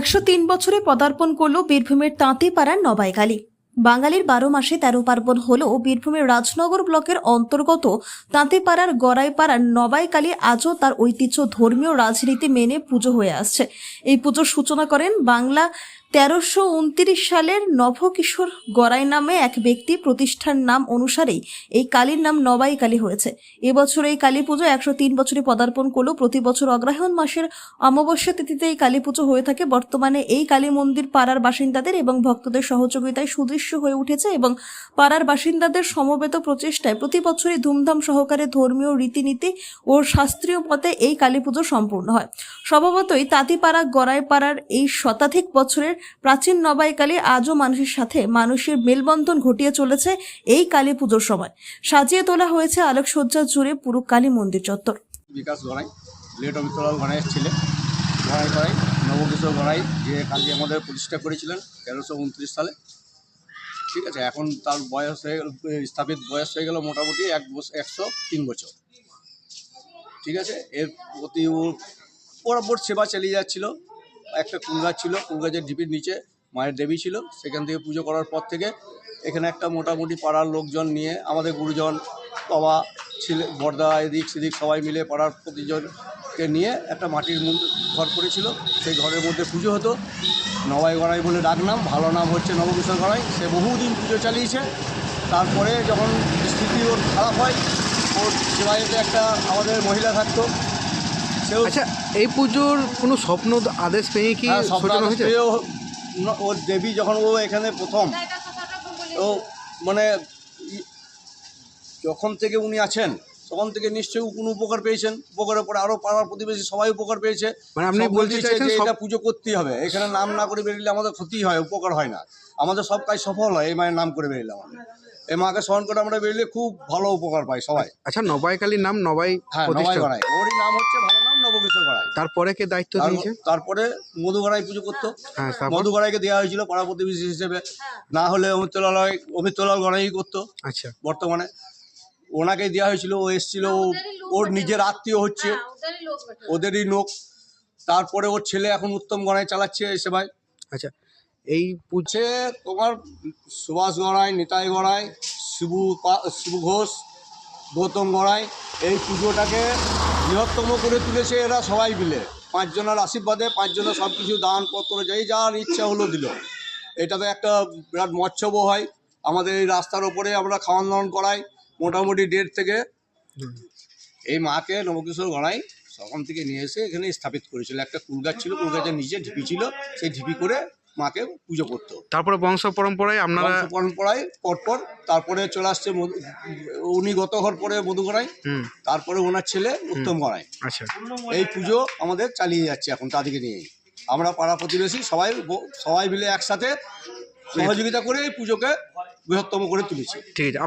একশো তিন বছরে পদার্পণ করল বীরভূমের তাঁতিপাড়ার নবাইকালী বাঙালির বারো মাসে তেরো পার্বণ হলেও বীরভূমের রাজনগর ব্লকের অন্তর্গত তাঁতিপাড়ার গড়াইপাড়ার নবাইকালী আজও তার ঐতিহ্য ধর্মীয় রাজনীতি মেনে পুজো হয়ে আসছে। এই পুজোর সূচনা করেন বাংলা তেরোশো উনত্রিশ সালের নভকিশোর গড়াই নামে এক ব্যক্তি প্রতিষ্ঠার নাম অনুসারেই এই কালীর নাম নবাই কালী হয়েছে। এবছর এই কালী পুজো একশো তিন বছরে পদার্পণ করলেও প্রতি বছর অগ্রহায়ণ মাসের অমাবস্যা তিথিতে এই কালী পুজো হয়ে থাকে। বর্তমানে এই কালী মন্দির পাড়ার বাসিন্দাদের এবং ভক্তদের সহযোগিতায় সুদৃশ্য হয়ে উঠেছে এবং পাড়ার বাসিন্দাদের সমবেত প্রচেষ্টায় প্রতি বছরই ধুমধাম সহকারে ধর্মীয় রীতিনীতি ও শাস্ত্রীয় মতে এই কালী পুজো সম্পূর্ণ হয়। স্বভাবতই তাঁতিপাড়া গড়াইপাড়ার এই শতাধিক বছরের প্রাচীন নবাইকালী আজও মানুষের সাথে মানুষের মেলবন্ধন ঘটিয়ে চলেছে এই কালী পুজোর সময়। সাজিয়ে তোলা হয়েছে আলোকসজ্জা জুড়ে পুরো কালী মন্দির চত্বর। বিকাশ গড়াই, লেট অমিতলাল গণাইয়ের ছেলে গড়াই গড়াই, নবকিশোর গড়াই, যে কালী আমাদের প্রতিষ্ঠা করেছিলেন তেরোশো উনত্রিশ সালে। ঠিক আছে, এখন তার বয়স হয়ে গেল, স্থাপিত বয়স হয়ে গেল মোটামুটি এক বছর একশো তিন বছর। ঠিক আছে, এর প্রতি ও বরাবর সেবা চালিয়ে যাচ্ছিল। একটা কুল গাছ ছিল, কুল গাছের ঢিপির নিচে মায়ের দেবী ছিল। সেখান থেকে পুজো করার পর থেকে এখানে একটা মোটামুটি পাড়ার লোকজন নিয়ে আমাদের গুরুজন, বাবা, ছেলে বর্দা এদিক সেদিক সবাই মিলে পাড়ার প্রতিজনকে নিয়ে একটা মাটির ঘর করেছিল। সেই ঘরের মধ্যে পুজো হতো। নবাই গড়াই বলে ডাক নাম ভালো নাম হচ্ছে নবকিশোর গড়াই। সে বহুদিন পুজো চালিয়েছে। তারপরে যখন স্থিতি ওর খারাপ হয়, ওর সেবাইতে একটা আমাদের মহিলা থাকতো। আচ্ছা এই পুজোর কোনো স্বপ্ন আদেশ পেয়ে কি হ্যাঁ, সূচনা হয়েছে? পেয়েও ওর দেবী যখন ও এখানে প্রথম ও মানে যখন থেকে উনি আছেন তখন থেকে নিশ্চয়ই কোনো উপকার পেয়েছেন। উপকারের পরে আরও পাড়ার প্রতিবেশী সবাই উপকার পেয়েছে। মানে আপনি বলতে চাইছেন যে এটা পুজো করতেই হবে। এখানে নাম না করে বেরিয়ে আমাদের ক্ষতি হয় উপকার হয় না। আমাদের সব কাজ সফল হয় এই মায়ের নাম করে বেরিয়ে আমাদের। এই মাকে স্মরণ করে আমরা বেরিয়ে খুব ভালো উপকার পাই সবাই। আচ্ছা নবাইকালীর নাম নবাই হ্যাঁ নবাই ওরই নাম হচ্ছে ভালো নবকিশোর গড়াই। তারপরে কে দায়িত্ব দিয়েছে? তারপরে মধু গড়াই পুজো করতো। হ্যাঁ তারপর? মধুগড়াইকে দেওয়া হয়েছিল পাড়া প্রতিবেশী হিসেবে। না হলে অমিতলাল অমিতলাল গড়াই করতো আচ্ছা। বর্তমানে। ওনাকেই দেওয়া হয়েছিল ও এসেছিল ওর নিজের আত্মীয় হচ্ছে। ওদেরই লোক। তারপরে ওর ছেলে এখন উত্তম গড়াই চালাচ্ছে সেবায়। আচ্ছা এই হচ্ছে তোমার সুভাষ গড়াই নিতাই গড়াই শিবু শিবু ঘোষ গৌতম গড়াই এই পুজোটাকে বৃহত্তম করে তুলেছে এরা সবাই মিলে। পাঁচজনের আশীর্বাদে, পাঁচজনের সব কিছু দানপত্র যাই যার ইচ্ছা হলো দিল। এটাতে একটা বিরাট মৎস্যব হয়। আমাদের এই রাস্তার ওপরে আমরা খাওয়ান দাওয়ান করাই মোটামুটি দেড় থেকে। এই মাকে নবকিশোর গড়াই তখন থেকে নিয়ে এসে এখানে স্থাপিত করেছিল। একটা কুল গাছ ছিল, কুল গাছের নিচে ঢিপি ছিল, সেই ঢিপি করে মাকে পুজো করতো। তারপরে বংশ পরম্পরায় আপনারা বংশ পরম্পরায় পরপর তারপরে চলে আসছে উনি গত ঘর পরে মধুগড়ায় তারপরে ওনার ছেলে উত্তম গড়াই আচ্ছা। এই পুজো আমাদের চালিয়ে যাচ্ছে এখন তাদেরকে নিয়েই। আমরা পাড়া প্রতিবেশী সবাই সবাই মিলে একসাথে সহযোগিতা করে এই পুজোকে বৃহত্তম করে তুলেছি। ঠিক আছে।